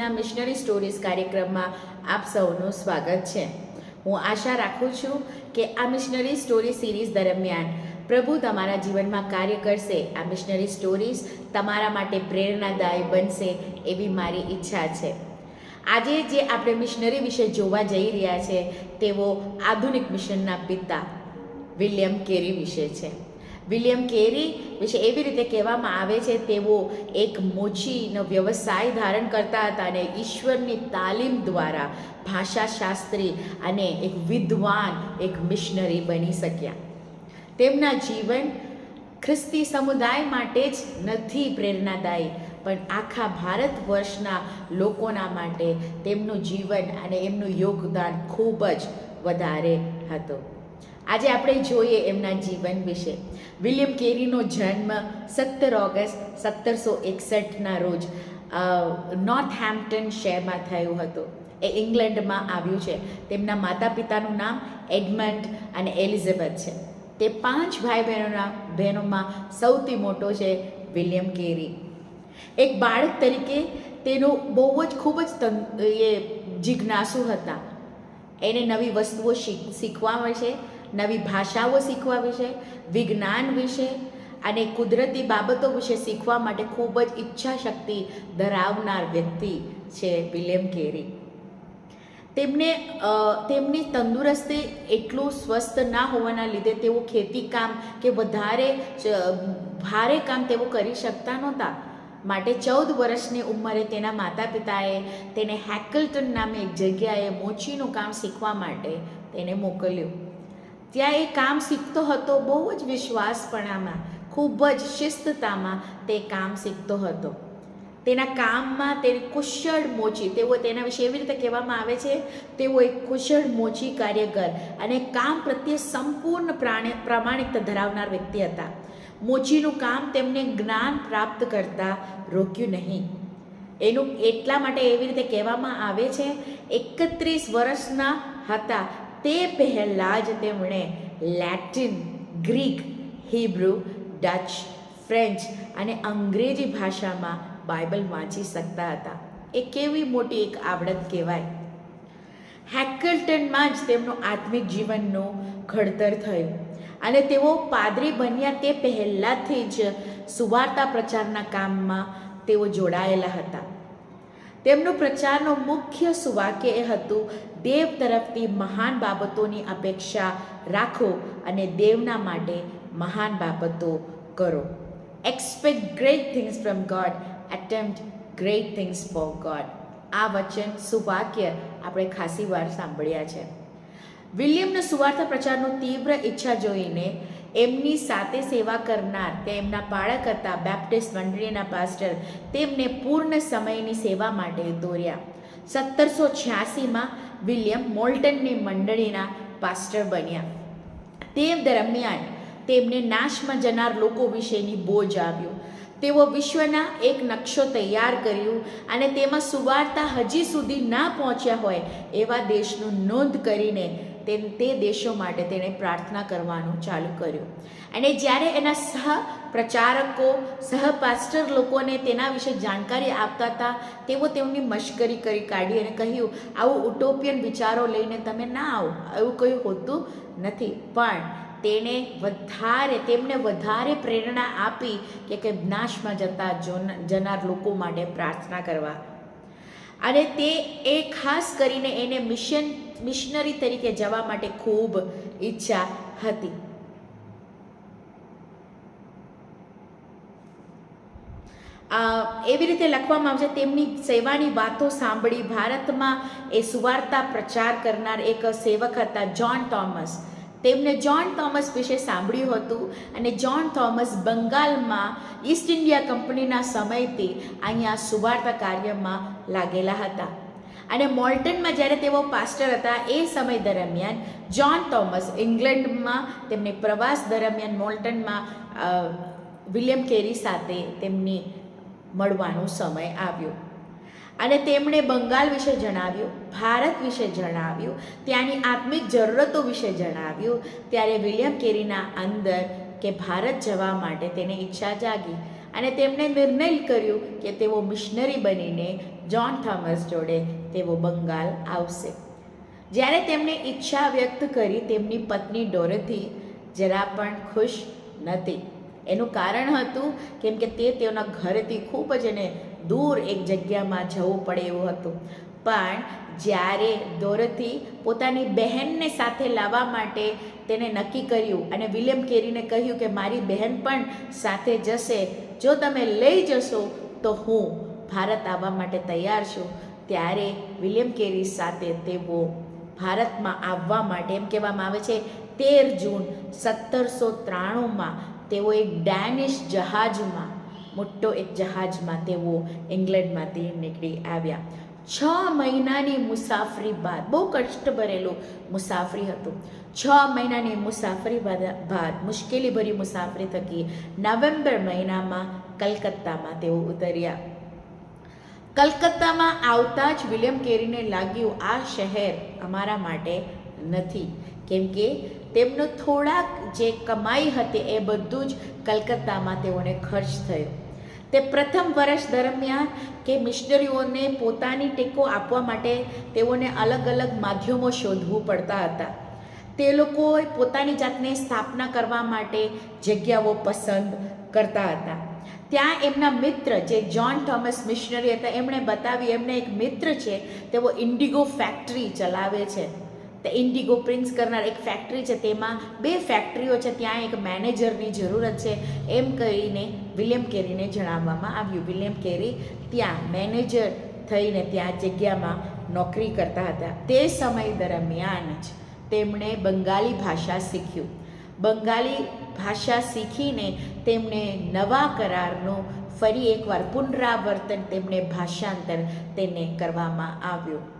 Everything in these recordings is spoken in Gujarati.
ડબ્લ્યુસીડીસીના મિશનરી સ્ટોરીઝ કાર્યક્રમમાં આપ સૌનું સ્વાગત છે. હું આશા રાખું છું કે આ મિશનરી સ્ટોરી સિરીઝ દરમિયાન પ્રભુ તમારા જીવનમાં કાર્ય કરશે. આ મિશનરી સ્ટોરીઝ તમારા માટે પ્રેરણાદાયી બનશે એવી મારી ઈચ્છા છે. આજે જે આપણે મિશનરી વિશે જોવા જઈ રહ્યા છે તેઓ આધુનિક મિશનના પિતા વિલિયમ કેરી વિશે છે. વિલિયમ કેરી વિશે એવી રીતે કહેવામાં આવે છે, તેઓ એક મોચીનો વ્યવસાય ધારણ કરતા હતા અને ઈશ્વરની તાલીમ દ્વારા ભાષાશાસ્ત્રી અને એક વિદ્વાન, એક મિશનરી બની શક્યા. તેમના જીવન ખ્રિસ્તી સમુદાય માટે જ નથી પ્રેરણાદાયી, પણ આખા ભારત વર્ષના લોકોના માટે તેમનું જીવન અને એમનું યોગદાન ખૂબ જ વધારે હતું. આજે આપણે જોઈએ એમના જીવન વિશે. વિલિયમ કેરીનો જન્મ સત્તર ઓગસ્ટ સત્તરસો એકસઠના રોજ નોર્થ હેમ્પટન શહેરમાં થયો હતો. એ ઇંગ્લેન્ડમાં આવ્યું છે. તેમના માતા પિતાનું નામ એડમંડ અને એલિઝાબેથ છે. તે પાંચ ભાઈ બહેનોના બહેનોમાં સૌથી મોટો છે વિલિયમ કેરી. એક બાળક તરીકે તેનો બહુ જ ખૂબ જ એ જિજ્ઞાસુ હતા. એને નવી વસ્તુઓ શીખ, શીખવા વિશે નવી ભાષાઓ શીખવા વિશે, વિજ્ઞાન વિશે અને કુદરતી બાબતો વિશે શીખવા માટે ખૂબ જ ઈચ્છા શક્તિ ધરાવનાર વ્યક્તિ છે વિલિયમ કેરી. તેમને તેમની તંદુરસ્તી એટલું સ્વસ્થ ના હોવાના લીધે તેઓ ખેતી કામ કે વધારે ભારે કામ તેઓ કરી શકતા નહોતા. માટે ચૌદ વર્ષની ઉંમરે તેના માતા પિતાએ તેને હેકલ્ટન નામે એક જગ્યાએ મોચીનું કામ શીખવા માટે તેને મોકલ્યો. ત્યાં એ કામ શીખતો હતો બહુ જ વિશ્વાસપણામાં, ખૂબ જ શિસ્તતામાં તે કામ શીખતો હતો. તેના કામમાં તે કુશળ મોચી, તેઓ તેના વિશે એવી રીતે કહેવામાં આવે છે, તેઓ એક કુશળ મોચી કાર્યકર અને કામ પ્રત્યે સંપૂર્ણ પ્રાણે, પ્રામાણિકતા ધરાવનાર વ્યક્તિ હતા. મોચીનું કામ તેમને જ્ઞાન પ્રાપ્ત કરતા રોક્યું નહીં. એનું એટલા માટે એવી રીતે કહેવામાં આવે છે, એકત્રીસ વર્ષના હતા તે પહેલાં જ તેમણે Latin, Greek, Hebrew, Dutch, French અને અંગ્રેજી ભાષામાં બાઇબલ વાંચી શકતા હતા. એ કેવી મોટી એક આવડત કહેવાય. હેકલ્ટનમાં જ તેમનું આત્મિક જીવનનું ઘડતર થયું અને તેઓ પાદરી બન્યા તે પહેલાંથી જ સુવાર્તા પ્રચારના કામમાં તેઓ જોડાયેલા હતા. તેમનો પ્રચારનો મુખ્ય સુવાક્ય એ હતું, દેવ તરફથી મહાન બાબતોની અપેક્ષા રાખો અને દેવના માટે મહાન બાબતો કરો. Expect great things from God attempt great things for God આ વચન, સુવાક્ય આપણે ખાસી વાર સાંભળ્યા છે. વિલિયમનો સુવાર્તા પ્રચારનું તીવ્ર ઈચ્છા જોઈને એમની સાથે સેવા કરનાર તેમના બાળક હતા, બેપ્ટિસ્ટ મંડળીના પાસ્ટર. તેમને પૂર્ણ સમયની સેવા માટે દોર્યા. સત્તરસો છ્યાસીમાં વિલિયમ મોલ્ટનની મંડળીના પાસ્ટર બન્યા. તે દરમિયાન તેમને નાશમાં જનાર લોકો વિશેની બોજ આવ્યો. તેઓ વિશ્વના એક નકશો તૈયાર કર્યું અને તેમાં સુવાર્તા હજી સુધી ના પહોંચ્યા હોય એવા દેશનું નોંધ કરીને તે તે દેશો માટે તેણે પ્રાર્થના કરવાનું ચાલુ કર્યું. અને જ્યારે એના સહ પ્રચારકો, સહ પાસ્ટર લોકોને તેના વિશે જાણકારી આપતા હતા, તેઓ તેમની મશ્કરી કરી કાઢી અને કહ્યું, આવું ઉટોપિયન વિચારો લઈને તમે ના આવો. એવું કંઈ હોતું નથી. પણ તેણે વધારે, તેમને વધારે પ્રેરણા આપી કે કે નાશમાં જતા જનાર લોકો માટે પ્રાર્થના કરવા અને તે એ ખાસ કરીને એને મિશન, મિશનરી તરીકે જવા માટે ખૂબ ઈચ્છા હતી. એવી રીતે લખવામાં આવશે, તેમની સેવાની વાતો સાંભળી ભારતમાં એ સુવાર્તા પ્રચાર કરનાર એક સેવક હતા, જ્હોન થોમસ. તેમને જ્હોન થોમસ વિશે સાંભળ્યું હતું અને જ્હોન થોમસ બંગાળમાં ઈસ્ટ ઇન્ડિયા કંપનીના સમયથી અહીંયા સુવાર્તા કાર્યમાં લાગેલા હતા. અને મોલ્ટનમાં જ્યારે તેઓ પાસ્ટર હતા એ સમય દરમિયાન જ્હોન થોમસ ઇંગ્લેન્ડમાં તેમની પ્રવાસ દરમિયાન મોલ્ટનમાં વિલિયમ કેરી સાથે તેમની મળવાનો સમય આવ્યો. અને તેમણે બંગાળ વિશે જણાવ્યું, ભારત વિશે જણાવ્યું, ત્યાંની આત્મિક જરૂરતો વિશે જણાવ્યું. ત્યારે વિલિયમ કેરીના અંદર કે ભારત જવા માટે તેને ઈચ્છા જાગી અને તેમણે નિર્ણય કર્યું કે તેઓ મિશનરી બનીને જ્હોન થોમસ જોડે તેઓ બંગાળ આવશે. જ્યારે તેમણે ઈચ્છા વ્યક્ત કરી તેમની પત્ની ડોરથી, જરા પણ ખુશ નથી. એનું કારણ હતું કેમ કે તે તેઓના ઘરેથી ખૂબ જ એને દૂર એક જગ્યામાં જવું પડે એવું હતું. પણ જ્યારે દોરથી પોતાની બહેનને સાથે લાવવા માટે તેને નક્કી કર્યું અને વિલિયમ કેરીને કહ્યું કે મારી બહેન પણ સાથે જશે, જો તમે લઈ જશો તો હું ભારત આવવા માટે તૈયાર છું. ત્યારે વિલિયમ કેરી સાથે તેઓ ભારતમાં આવવા માટે એમ કહેવામાં આવે છે, તેર જૂન સત્તરસો ત્રાણુંમાં તેઓ એક ડેનિશ જહાજમાં મોટો એક જહાજમાં તેઓ ઇંગ્લેન્ડમાંથી નીકળી આવ્યા. છ મહિનાની મુસાફરી બાદ, બહુ કષ્ટભરેલું મુસાફરી હતું. છ મહિનાની મુસાફરી બાદ મુશ્કેલી મુશ્કેલીભરી મુસાફરી થકી નવેમ્બર મહિનામાં કલકત્તામાં તેઓ ઉતર્યા. કલકત્તામાં આવતા જ વિલિયમ કેરીને લાગ્યું, આ શહેર અમારા માટે નથી. કેમ કે તેમનું થોડાક જે કમાઈ હતી એ બધું જ કલકત્તામાં તેઓને ખર્ચ થયો. તે પ્રથમ વર્ષ દરમિયાન કે મિશનરીઓને પોતાની ટેકો આપવા માટે તેઓને અલગ અલગ માધ્યમો શોધવું પડતા હતા. તે લોકોએ પોતાની જાતને સ્થાપના કરવા માટે જગ્યાઓ પસંદ કરતા હતા. ત્યાં એમના મિત્ર જે જ્હોન થોમસ મિશનરી હતા, એમણે બતાવી એમને એક મિત્ર છે, તેઓ ઇન્ડિગો ફેક્ટરી ચલાવે છે. તે ઇન્ડિગો પ્રિન્સ કરનાર એક ફેક્ટરી છે. તેમાં બે ફેક્ટરીઓ છે. ત્યાં એક મેનેજરની જરૂરત છે. એમ કરીને વિલિયમ કેરીને જણાવવામાં આવ્યું. વિલિયમ કેરી ત્યાં મેનેજર થઈને ત્યાં જગ્યામાં નોકરી કરતા હતા. તે સમય દરમિયાન જ તેમણે બંગાળી ભાષા શીખ્યું. બંગાળી ભાષા શીખીને તેમણે નવા કરારનું ફરી એકવાર પુનરાવર્તન, તેમણે ભાષાંતર તેને કરવામાં આવ્યું.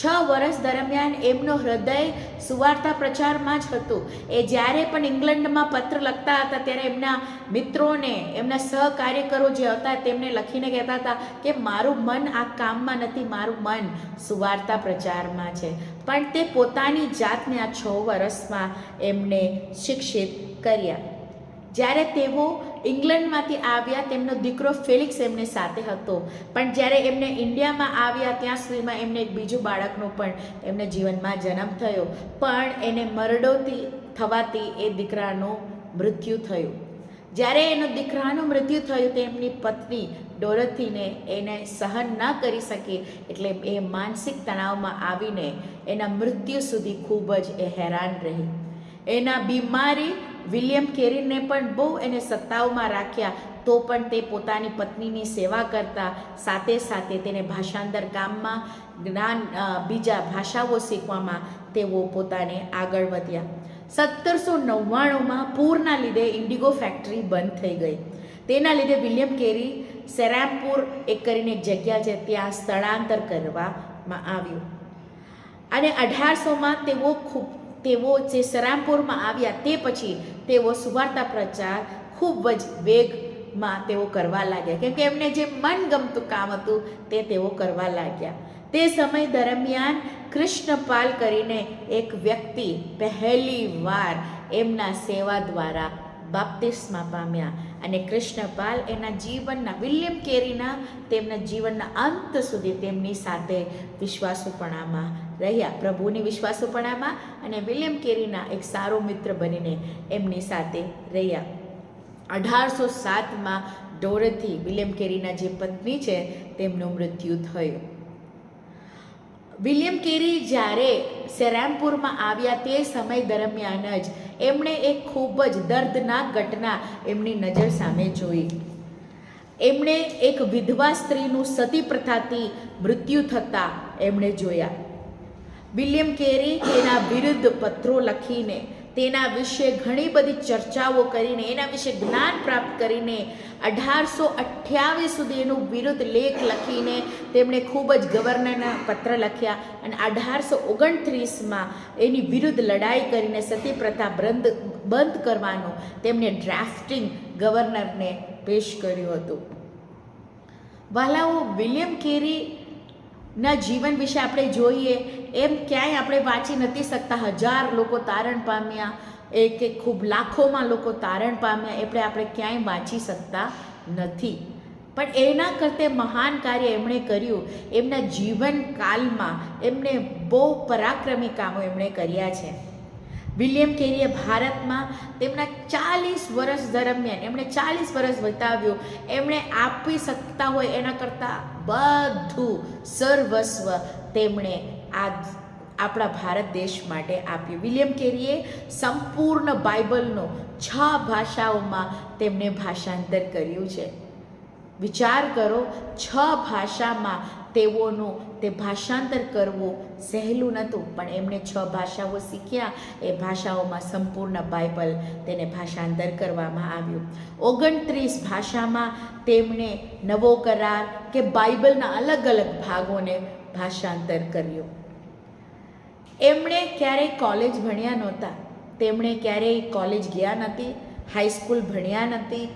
છ વર્ષ દરમિયાન એમનો હૃદય સુવાર્તા પ્રચારમાં જ હતું. એ જ્યારે પણ ઇંગ્લેન્ડમાં પત્ર લખતા હતા ત્યારે એમના મિત્રોને, એમના સહકાર્યકરો જે હતા તેમને લખીને કહેતા હતા કે, મારું મન આ કામમાં નથી, મારું મન સુવાર્તા પ્રચારમાં છે. પણ તે પોતાની જાતને આ છ વર્ષમાં એમને શિક્ષિત કર્યા. જ્યારે તેઓ ઇંગ્લેન્ડમાંથી આવ્યા, તેમનો દીકરો ફેલિક્સ એમને સાથે હતો. પણ જ્યારે એમને ઇન્ડિયામાં આવ્યા, ત્યાં સુધીમાં એમને એક બીજું બાળકનો પણ એમને જીવનમાં જન્મ થયો. પણ એને મરડોથી થવાથી એ દીકરાનું મૃત્યુ થયું. જ્યારે એનો દીકરાનું મૃત્યુ થયું તો એમની પત્ની ડોરથીને એને સહન ન કરી શકે એટલે એ માનસિક તણાવમાં આવીને એના મૃત્યુ સુધી ખૂબ જ એ હેરાન રહી. એના બીમારી વિલિયમ કેરીને પણ બહુ એને સત્તાઓમાં રાખ્યા, તો પણ તે પોતાની પત્નીની સેવા કરતા, સાથે સાથે તેને ભાષાંતર કામમાં જ્ઞાન બીજા ભાષાઓ શીખવામાં તેઓ પોતાને આગળ વધ્યા. સત્તરસો નવ્વાણુંમાં પૂરના લીધે ઇન્ડિગો ફેક્ટરી બંધ થઈ ગઈ. તેના લીધે વિલિયમ કેરી સેરામપુર એક કરીને એક જગ્યા છે ત્યાં સ્થળાંતર કરવામાં આવ્યું. અને અઢારસોમાં તેઓ ખૂબ તેઓ જે સરામપુરમાં આવ્યા તે પછી તેઓ સુવાર્તા પ્રચાર ખૂબ જ વેગમાં તેઓ કરવા લાગ્યા. કેમ કે એમને જે મનગમતું કામ હતું તે તેઓ કરવા લાગ્યા. તે સમય દરમિયાન કૃષ્ણપાલ કરીને એક વ્યક્તિ પહેલી વાર એમના સેવા દ્વારા બાપ્તિસ્મા પામ્યા. અને કૃષ્ણપાલ એના જીવનના, વિલિયમ કેરીના, તેમના જીવનના અંત સુધી તેમની સાથે વિશ્વાસુપણામાં રહ્યા. પ્રભુની વિશ્વાસુપણામાં અને વિલિયમ કેરીના એક સારો મિત્ર બનીને એમની સાથે રહ્યા. અઢારસો સાતમાં ડોરથી વિલિયમ કેરીના જે પત્ની છે, તેમનું મૃત્યુ થયું. વિલિયમ કેરી જ્યારે સેરામપુરમાં આવ્યા તે સમય દરમિયાન જ એમણે એક ખૂબ જ દર્દનાક ઘટના એમની નજર સામે જોઈ. એમણે એક વિધવા સ્ત્રીનું સતી પ્રથાથી મૃત્યુ થતાં એમણે જોયા. વિલિયમ કેરી તેના વિરુદ્ધ પત્રો લખીને તેના વિશે ઘણી બધી ચર્ચાઓ કરીને, એના વિશે જ્ઞાન પ્રાપ્ત કરીને અઢારસો અઠ્યાવીસ સુધી એનું વિરુદ્ધ લેખ લખીને તેમણે ખૂબ જ ગવર્નરના પત્ર લખ્યા અને અઢારસો ઓગણત્રીસમાં એની વિરુદ્ધ લડાઈ કરીને સતી પ્રથા બંધ બંધ કરવાનું તેમણે ડ્રાફ્ટિંગ ગવર્નરને પેશ કર્યું હતું. વાલાઓ વિલિયમ કેરી ના જીવન વિશે આપણે જોઈએ, એમ ક્યાંય આપણે વાંચી નથી શકતા. હજાર લોકો તારણ પામ્યા એ કે ખૂબ લાખોમાં લોકો તારણ પામ્યા એટલે આપણે ક્યાંય વાંચી શકતા નથી. પણ એના કરતે મહાન કાર્ય એમણે કર્યું. એમના જીવનકાલમાં એમણે બહુ પરાક્રમી કામો એમણે કર્યા છે. વિલિયમ કેરીએ ભારતમાં તેમના ચાલીસ વર્ષ દરમિયાન, એમણે ચાલીસ વર્ષ વિતાવ્યું. એમણે આપી શકતા હોય એના કરતાં બધું સર્વસ્વ તેમણે આ આપણા ભારત દેશ માટે આપ્યું. વિલિયમ કેરીએ સંપૂર્ણ બાઇબલનો છ ભાષાઓમાં તેમણે ભાષાંતર કર્યું છે. વિચાર કરો, છ ભાષામાં તેઓનું, તે ભાષાંતર કરવું સહેલું નહોતું. પણ એમણે છ ભાષાઓ શીખ્યા. એ ભાષાઓમાં સંપૂર્ણ બાઇબલ તેને ભાષાંતર કરવામાં આવ્યું. ઓગણત્રીસ ભાષામાં તેમણે નવો કરાર કે બાઇબલના અલગ અલગ ભાગોને ભાષાંતર કર્યું. એમણે ક્યારેય કોલેજ ભણ્યા નહોતા. તેમણે ક્યારેય કોલેજ ગયા નથી. હાઈસ્કૂલ ભણ્યા નથી.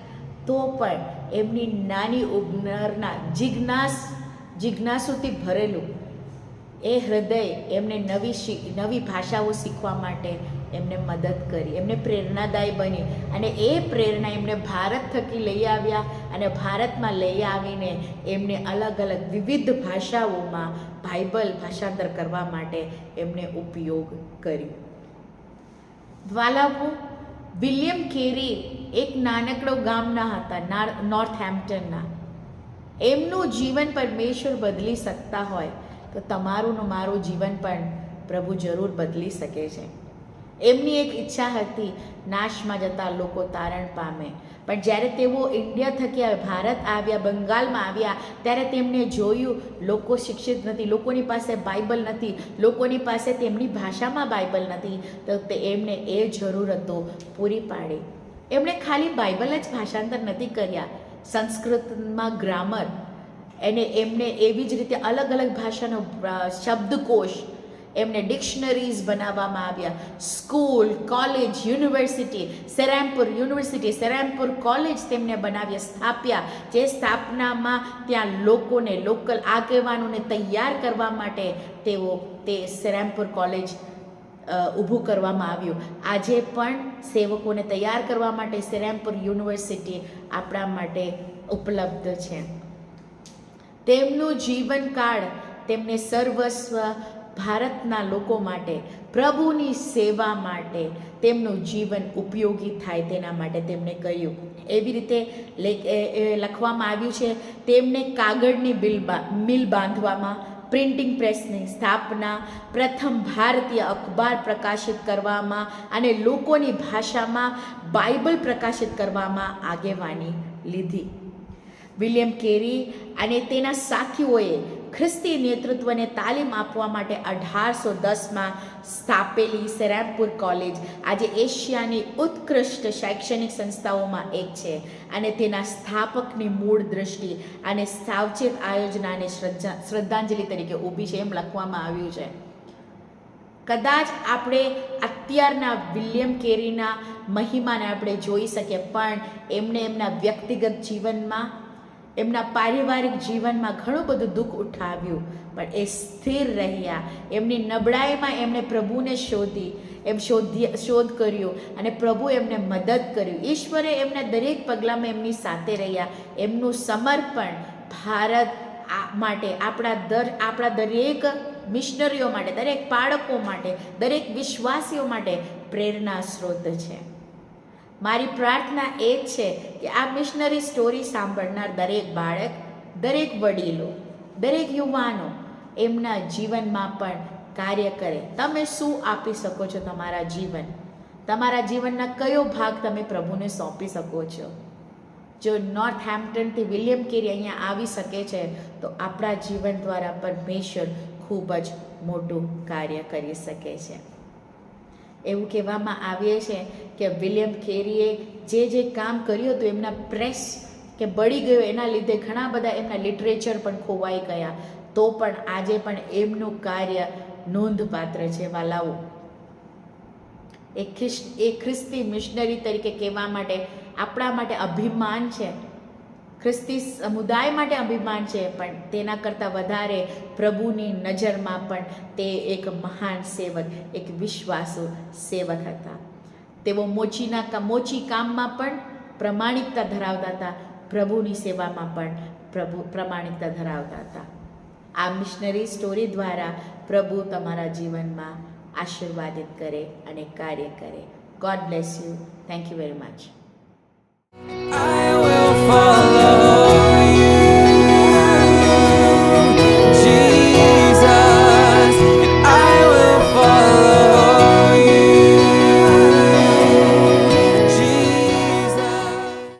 તો પણ એમની નાની ઉંમરના જિજ્ઞાસ, જિજ્ઞાસુથી ભરેલું એ હૃદય એમને નવી શી, નવી ભાષાઓ શીખવા માટે એમને મદદ કરી, એમને પ્રેરણાદાયી બની અને એ પ્રેરણા એમણે ભારત થકી લઈ આવ્યા અને ભારતમાં લઈ આવીને એમને અલગ અલગ વિવિધ ભાષાઓમાં બાઇબલ ભાષાંતર કરવા માટે એમને ઉપયોગ કર્યો. વાલાપુ વિલિયમ કેરી એક નાનકડો ગામના હતા નોર્થ હેમ્પટનના એમનું જીવન પરમેશ્વર બદલી શકતા હોય, તો તમારું મારું જીવન પણ પ્રભુ જરૂર બદલી શકે છે. એમની એક ઈચ્છા હતી, નાશમાં જતા લોકો તારણ પામે પણ જ્યારે તેઓ ઇન્ડિયા થકી ભારત આવ્યા, બંગાળમાં આવ્યા, ત્યારે તેમણે જોયું, લોકો શિક્ષિત નથી, લોકોની પાસે બાઇબલ નથી, લોકોની પાસે તેમની ભાષામાં બાઇબલ નથી, તો એમને એ જરૂરતો પૂરી પાડી. એમણે ખાલી બાઇબલ જ ભાષાંતર નથી કર્યા, સંસ્કૃતમાં ગ્રામર. એને એમને એવી જ રીતે અલગ અલગ ભાષાનો શબ્દકોશ એમને ડિક્શનરીઝ બનાવવામાં આવ્યા. School college university Serampore university Serampore college તેમને બનાવ્યા, સ્થાપ્યા. જે સ્થાપનામાં ત્યાં લોકોને લોકલ આગેવાનોને તૈયાર કરવા માટે તેઓ તે સેરામપુર કોલેજ ઊભું કરવામાં આવ્યું. આજે પણ સેવકોને તૈયાર કરવા માટે સેરામપુર યુનિવર્સિટી આપણા માટે ઉપલબ્ધ છે. તેમનું જીવનકાળ તેમને સર્વસ્વ ભારતના લોકો માટે, પ્રભુની સેવા માટે તેમનું જીવન ઉપયોગી થાય તેના માટે તેમણે કહ્યું. એવી રીતે લખવામાં આવ્યું છે, તેમને કાગળની બિલ મિલ બાંધવામાં, પ્રિન્ટિંગ પ્રેસની સ્થાપના, પ્રથમ ભારતીય અખબાર પ્રકાશિત કરવામાં અને લોકોની ભાષામાં બાઇબલ પ્રકાશિત કરવામાં આગેવાની લીધી. વિલિયમ કેરી અને તેના સાથીઓએ ખ્રિસ્તી નેતૃત્વને તાલીમ આપવા માટે અઢારસો દસમાં સ્થાપેલી સેરામપુર કોલેજ. આજે એશિયાની ઉત્કૃષ્ટ શૈક્ષણિક સંસ્થાઓમાં એક છે અને તેના સ્થાપકની મૂળ દૃષ્ટિ અને સાવચેત આયોજનાને શ્રદ્ધા, શ્રદ્ધાંજલિ તરીકે ઊભી છે એમ લખવામાં આવ્યું છે. કદાચ આપણે અત્યારના વિલિયમ કેરીના મહિમાને આપણે જોઈ શકીએ, પણ એમને એમના વ્યક્તિગત જીવનમાં એમના પારિવારિક જીવનમાં ઘણું બધું દુઃખ ઉઠાવ્યું, પણ એ સ્થિર રહ્યા. એમની નબળાઈમાં એમણે પ્રભુને શોધી, એમ શોધી શોધ કર્યો અને પ્રભુ એમને મદદ કર્યું. ઈશ્વરે એમના દરેક પગલામાં એમની સાથે રહ્યા. એમનું સમર્પણ ભારત માટે, આપણા દર, આપણા દરેક મિશનરીઓ માટે, દરેક બાળકો માટે, દરેક વિશ્વાસીઓ માટે પ્રેરણા સ્ત્રોત છે. મારી પ્રાર્થના એ જ છે કે આ મિશનરી સ્ટોરી સાંભળનાર દરેક બાળક, દરેક વડીલો, દરેક યુવાનો એમના જીવનમાં પણ કાર્ય કરે. તમે શું આપી શકો છો તમારા જીવન? તમારા જીવનના કયો ભાગ તમે પ્રભુને સોંપી શકો છો? જો નોર્થ હેમ્પટનથી વિલિયમ કેરી અહીંયા આવી શકે છે, તો આપણા જીવન દ્વારા પરમેશ્વર ખૂબ જ મોટું કાર્ય કરી શકે છે. એવું કહેવામાં આવે છે કે વિલિયમ કેરીએ જે જે કામ કર્યું હતું એમના પ્રેસ કે બળી ગયો એના લીધે ઘણા બધા એમના લિટરેચર પણ ખોવાઈ ગયા. તો પણ આજે પણ એમનું કાર્ય નોંધપાત્ર છે વાલાઓ. એ ખ્રિસ્ત એ ખ્રિસ્તી મિશનરી તરીકે કહેવા માટે આપણા માટે અભિમાન છે. ખ્રિસ્તી સમુદાય માટે અભિમાન છે, પણ તેના કરતાં વધારે પ્રભુની નજરમાં પણ તે એક મહાન સેવક, એક વિશ્વાસુ સેવક હતા. તેઓ મોચીના મોચી કામમાં પણ પ્રમાણિકતા ધરાવતા હતા, પ્રભુની સેવામાં પણ પ્રભુ, પ્રમાણિકતા ધરાવતા હતા. આ મિશનરી સ્ટોરી દ્વારા પ્રભુ તમારા જીવનમાં આશીર્વાદિત કરે અને કાર્ય કરે. God bless you thank you very much I will follow